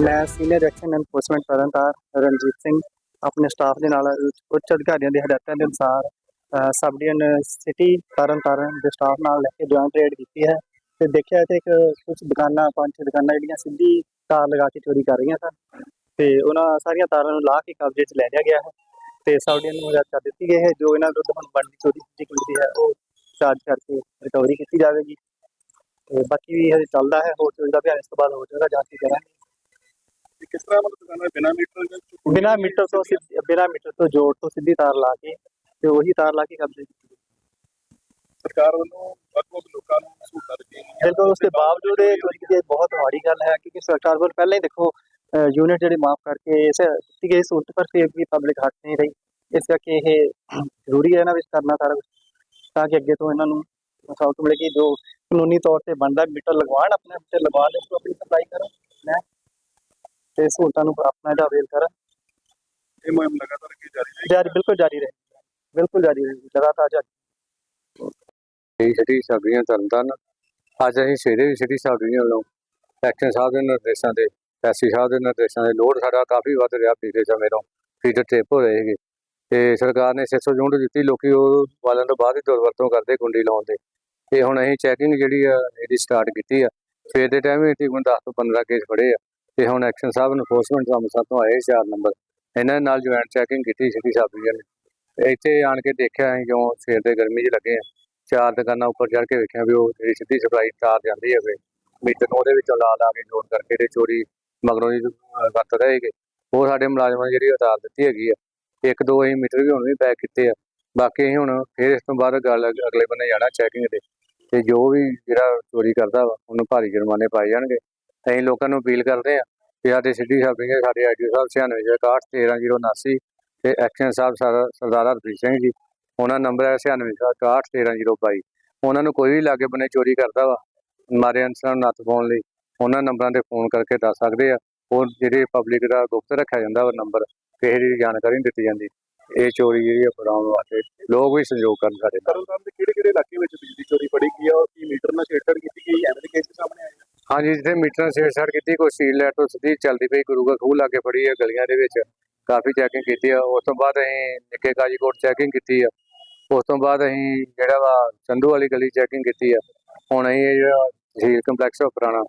ਮੈਂ senior action enforcement Tarn Taran Ranjit Singh ਆਪਣੇ staff ਦੇ ਨਾਲ ਉੱਚ ਅਧਿਕਾਰੀਆਂ ਦੇ ਹਦਾਇਤਾਂ ਦੇ ਅਨੁਸਾਰ ਸਬ ਡਿਵੀਜ਼ਨ ਸਿਟੀ ਤਰਨਤਾਰਨ ਦੇ ਸਟਾਫ ਨਾਲ ਲੈ ਕੇ ਜੁਆਇੰਟ ਰੇਡ ਕੀਤੀ ਹੈ ਤੇ ਦੇਖਿਆ ਤੇ ਇੱਕ ਕੁਝ ਦੁਕਾਨਾਂ, ਪੰਜ ਛੇ ਦੁਕਾਨਾਂ ਜਿਹੜੀਆਂ ਸਿੱਧੀ ਤਾਰ ਲਗਾ ਕੇ ਚੋਰੀ ਕਰ ਰਹੀਆਂ ਸਨ ਤੇ ਉਹਨਾਂ ਸਾਰੀਆਂ ਤਾਰਾਂ ਨੂੰ ਲਾ ਕੇ ਕਬਜ਼ੇ 'ਚ ਲੈ ਲਿਆ ਗਿਆ ਹੈ ਤੇ ਸਬ ਨੂੰ ਹਦਾਇਤ ਕਰ ਦਿੱਤੀ ਗਈ ਹੈ, ਜੋ ਇਹਨਾਂ ਵਿਰੁੱਧ ਹੁਣ ਬਣਦੀ ਚੋਰੀ ਦੀ ਕੀਤੀ ਹੈ ਉਹ ਚਾਰਜ ਕਰਕੇ ਰਿਕਵਰੀ ਕੀਤੀ ਜਾਵੇਗੀ ਤੇ ਬਾਕੀ ਵੀ ਹਜੇ ਚੱਲਦਾ ਹੈ, ਹੋਰ ਚੋਰੀ ਦਾ ਅਭਿਆਨ ਇਸ ਤੋਂ ਬਾਅਦ ਹੋ ਜਾਏਗਾ ਜਾਂਚ ਕਰਾਂਗੇ। ਕਿਸ ਤਰ੍ਹਾਂ ਮਤਲਬ ਦੁਕਾਨਾਂ ਬਿਨਾਂ ਮੀਟਰ ਦੇ ਬਿਨਾ ਮੀਟਰ ਤੋਂ ਸਿੱਧ- ਬਿਨਾਂ ਮੀਟਰ ਤੋਂ ਜੋੜ ਤੋਂ ਸਿੱਧੀ ਤਾਰ ਲਾ ਕੇ ਤੇ ਉਹੀ ਤਾਰ ਲਾ ਕੇ ਕਬਜ਼ੇ ਕੀਤੀ ਗਈ। ਸਰਕਾਰ ਵੱਲੋਂ ਵੱਖ-ਵੱਖ ਲੋਕਾਂ ਨੂੰ ਸਹੂਲਤਾਂ ਦਿੱਤੀਆਂ ਗਈਆਂ। ਬਿਲਕੁਲ ਉਸ ਦੇ ਬਾਵਜੂਦ ਇਹ ਚੋਰੀ ਦੀ ਬਹੁਤ ਮਾੜੀ ਗੱਲ ਹੈ ਕਿਉਂਕਿ ਸਰਕਾਰ ਵੱਲ ਪਹਿਲਾਂ ਹੀ ਦੇਖੋ ਯੂਨਿਟ ਜਿਹੜੇ ਮਾਫ ਕਰਕੇ ਇਸ ਦਿੱਤੀ ਗਈ ਸਹੂਲਤ ਪਰ ਫਿਰ ਵੀ ਪਬਲਿਕ ਹੱਥ ਨਹੀਂ ਰਹੀ। ਇਸ ਕਰਕੇ ਇਹ ਜ਼ਰੂਰੀ ਹੈ ਇਹਨਾਂ ਵਿੱਚ ਕਰਨਾ ਸਾਰਾ ਕੁਛ ਤਾਂ ਕਿ ਅੱਗੇ ਤੋਂ ਇਹਨਾਂ ਨੂੰ ਸਹੂਲਤ ਮਿਲੇ ਕਿ ਜੋ ਕਾਨੂੰਨੀ ਤੌਰ ਤੇ ਬਣਦਾ ਮੀਟਰ ਲਗਵਾਉਣ ਆਪਣੇ ਮੀਟਰ ਲਗਵਾ ਲੈ ਤੋਂ ਆਪਣੀ ਸਪਲਾਈ ਕਰਨ। ਲੈ ਤੇ ਸਹੂਲਤਾਂ ਨੂੰ ਆਪਣਾ ਇਹਦਾ ਅਵੇਲ ਕਰਨ ਇਹ ਮੁਹਿੰਮ ਲਗਾਤਾਰ ਅੱਗੇ ਜਾਰੀ ਰਹੇਗੀ। ਜਾਰੀ ਬਿਲਕੁਲ ਜਾਰੀ ਰਹੇ ਬਿਲਕੁਲ ਜਾਰੀ ਰਹੇ ਲਗਾਤਾਰ ਜਾਰੀ ਇਹ ਸਿਟੀ ਸਬਜ਼ੀਆਂ ਤਰਨਤਾਰਨ ਅੱਜ ਅਸੀਂ ਸਵੇਰੇ ਵੀ ਸਿਟੀ ਸਬਜ਼ੀਆਂ ਵੱਲੋਂ ਐਕਸ਼ਨ ਸਾਹਿਬ ਦੇ ਨਿਰਦੇਸ਼ਾਂ ਦੇ ਐਸੀ ਸਾਹਿਬ ਦੇ ਨਿਰਦੇਸ਼ਾਂ ਦੇ ਲੋਡ ਸਾਡਾ ਕਾਫੀ ਵੱਧ ਰਿਹਾ ਪਿਛਲੇ ਸਮੇਂ ਤੋਂ ਫੀਡਰ ਟ੍ਰਿਪ ਹੋ ਰਹੇ ਹੈਗੇ ਤੇ ਸਰਕਾਰ ਨੇ 600 ਯੂਨਿਟ ਦਿੱਤੀ ਲੋਕੀ ਉਹ ਵਾਲਾਂ ਤੋਂ ਬਾਅਦ ਹੀ ਦੁਰਵਰਤੋਂ ਕਰਦੇ ਕੁੰਡੀ ਲਾਉਣ ਦੇ। ਤੇ ਹੁਣ ਅਸੀਂ ਚੈਕਿੰਗ ਜਿਹੜੀ ਆ ਇਹਦੀ ਸਟਾਰਟ ਕੀਤੀ ਆ। ਸਵੇਰ ਦੇ ਟਾਈਮ ਵੀ ਤਕਰੀਬਨ 10 ਤੋਂ 15 ਕੇਸ ਫੜੇ ਆ। ਤੇ ਹੁਣ ਐਕਸ਼ਨ ਸਾਹਿਬ ਇਨਫੋਰਸਮੈਂਟ ਅੰਮ੍ਰਿਤਸਰ ਤੋਂ ਆਏ 4 ਨੰਬਰ ਇਹਨਾਂ ਦੇ ਨਾਲ ਜੁਆਇੰਟ ਚੈਕਿੰਗ ਕੀਤੀ ਸਿਟੀ ਸਬਜ਼ੀਆਂ ਨੇ। ਇੱਥੇ ਆਣ ਕੇ ਦੇਖਿਆ ਅਸੀਂ ਕਿਉਂ ਸਵੇਰ ਦੇ ਗਰਮੀ 'ਚ ਲੱਗੇ ਆ। ਚਾਰ ਦੁਕਾਨਾਂ ਉੱਪਰ ਚੜ੍ਹ ਕੇ ਵੇਖਿਆ ਵੀ ਉਹ ਜਿਹੜੀ ਸਿੱਧੀ ਸਪਲਾਈ ਤਾਰ ਜਾਂਦੀ ਹੈ ਵੇ ਮੀਟਰ ਨੂੰ ਉਹਦੇ ਵਿੱਚੋਂ ਲਾ ਲਾ ਕੇ ਜੋੜ ਕਰਕੇ ਤੇ ਚੋਰੀ ਮਗਰੋਂ ਦੀ ਵਰਤ ਰਹੇ ਰਹੇਗੇ ਉਹ ਸਾਡੇ ਮੁਲਾਜ਼ਮਾਂ ਨੇ ਜਿਹੜੀ ਉਤਾਰ ਦਿੱਤੀ ਹੈਗੀ ਆ। ਇੱਕ, ਦੋ ਅਸੀਂ ਮੀਟਰ ਵੀ ਹੁਣ ਵੀ ਪੈਕ ਕੀਤੇ ਆ। ਬਾਕੀ ਅਸੀਂ ਹੁਣ ਫਿਰ ਇਸ ਤੋਂ ਬਾਅਦ ਗੱਲ ਅਗਲੇ ਬੰਨੇ ਜਾਣਾ ਚੈਕਿੰਗ ਦੇ ਤੇ ਜੋ ਵੀ ਜਿਹੜਾ ਚੋਰੀ ਕਰਦਾ ਵਾ, ਉਹਨੂੰ ਭਾਰੀ ਜੁਰਮਾਨੇ ਪਾਏ ਜਾਣਗੇ। ਅਸੀਂ ਲੋਕਾਂ ਨੂੰ ਅਪੀਲ ਕਰਦੇ ਆ ਕਿ ਸਾਡੇ ਸਿੱਧੀ ਸਾਹਿਬ ਸਾਡੇ ਆਈਡੀ ਸਾਹਿਬ 96 61 13079 ਤੇ ਐਕਸ਼ਨ ਸਾਹਿਬ ਸਰਦਾਰ ਹਰਪ੍ਰੀਤ ਸਿੰਘ ਜੀ, ਉਹਨਾਂ ਨੰਬਰ ਹੈ 9661 ਉਹਨਾਂ ਨੂੰ ਕੋਈ ਵੀ ਲਾਗੇ ਬੰਨੇ ਚੋਰੀ ਕਰਦਾ ਵਾ, ਮਾਰੇ ਅਨਸਰਾਂ ਨੂੰ ਨੱਥ ਪਾਉਣ ਲਈ, ਉਹਨਾਂ ਨੰਬਰਾਂ ਤੇ ਫੋਨ ਕਰਕੇ ਦੱਸ ਸਕਦੇ ਆ। ਉਹ ਜਿਹੜੇ ਪਬਲਿਕ ਦਾ ਗੁਪਤ ਰੱਖਿਆ ਜਾਂਦਾ ਵਾ ਨੰਬਰ, ਕਿਸੇ ਦੀ ਜਾਣਕਾਰੀ ਨਹੀਂ ਦਿੱਤੀ ਜਾਂਦੀ। ਇਹ ਚੋਰੀ ਜਿਹੜੀ ਆ ਫੜਾਉਣ ਵਾਸਤੇ ਲੋਕ ਵੀ ਸੰਯੋਗ ਕਰਨ ਸਾਡੇ ਨਾਲ। ਤਰਨਤਾਰਨ ਦੇ ਕਿਹੜੇ-ਕਿਹੜੇ ਇਲਾਕੇ ਵਿੱਚ ਬਿਜਲੀ ਚੋਰੀ ਫੜੀ ਗਈ ਆ ਔਰ ਕੀ ਮੀਟਰ ਨਾਲ ਛੇੜਛਾੜ ਕੀਤੀ ਗਈ? ਐਵੇਂ ਦੇ ਕੇਸ ਹਾਂਜੀ, ਜਿੱਥੇ ਮੀਟਰ ਛੇੜਛਾੜ ਕੀਤੀ, ਕੋਈ ਸਟੀਲ ਲਾਈਟ ਤੋਂ ਸਿੱਧੀ ਚੱਲਦੀ ਪਈ ਗੁਰੂਗਾ ਖੂਹ ਲਾਗੇ ਫੜੀ ਆ ਗਲੀਆਂ ਦੇ ਵਿੱਚ। ਕਾਫੀ ਚੈਕਿੰਗ ਕੀਤੀ ਆ। ਉਸ ਤੋਂ ਬਾਅਦ ਅਸੀਂ ਨਿੱਕੇ ਕਾਜੀਕੋਟ ਚੈਕਿੰਗ ਕੀਤੀ ਆ। ਉਸ ਤੋਂ ਬਾਅਦ ਅਸੀਂ ਜਿਹੜਾ ਵਾ ਸੰਧੂ ਵਾਲੀ ਗਲੀ ਚੈਕਿੰਗ ਕੀਤੀ ਆ। ਹੁਣ ਅਸੀਂ ਇਹ ਜਿਹੜਾ ਤਹਿਸੀਲ ਕੰਪਲੈਕਸ ਪੁਰਾਣਾ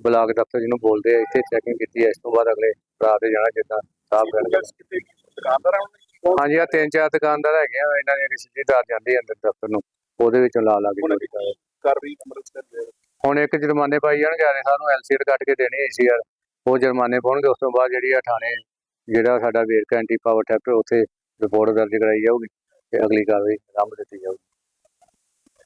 ਬਲਾਕ ਦਫ਼ਤਰ ਜਿਹਨੂੰ ਬੋਲਦੇ ਆ, ਇੱਥੇ ਚੈਕਿੰਗ ਕੀਤੀ ਆ। ਇਸ ਤੋਂ ਬਾਅਦ ਅਗਲੇ ਰਾਤ ਦੇ ਜਾਣਾ ਜਿੱਦਾਂ ਸਾਫ਼ ਕਰਨਗੇ ਹਾਂਜੀ ਆ ਤਿੰਨ ਚਾਰ ਦੁਕਾਨਦਾਰ ਹੈਗੇ ਆ, ਇਹਨਾਂ ਦੀ ਜਿਹੜੀ ਸਿੱਧੀ ਤਾਰ ਜਾਂਦੀ ਅੰਦਰ ਦਫ਼ਤਰ ਨੂੰ। ਉਹਦੇ ਵਿੱਚੋਂ ਲਾ ਲਾ ਕੇ ਕਰ ਰਹੀ ਅੰਮ੍ਰਿਤਸਰ ਦੇ ਹੁਣ ਇੱਕ ਜੁਰਮਾਨੇ ਪਾਈ ਜਾਣਗੇ ਆਰੇ ਸਾਨੂੰ ਐਲਸੀਆਰ ਕੱਟ ਕੇ ਦੇਣੀ ਏਸੀਆਰ ਉਹ ਜੁਰਮਾਨੇ ਪਾਉਣਗੇ, ਉਸ ਤੋਂ ਬਾਅਦ ਜਿਹੜੀ ਆ ਥਾਣੇ ਜਿਹੜਾ ਸਾਡਾ ਵੇਰਕਾ ਐਂਟੀ ਪਾਵਰ ਥੈਫਟ ਉੱਥੇ ਰਿਪੋਰਟ ਦਰਜ ਕਰਾਈ ਜਾਊਗੀ ਤੇ ਅਗਲੀ ਕਾਰਵਾਈ ਆਰੰਭ ਦਿੱਤੀ ਜਾਊਗੀ।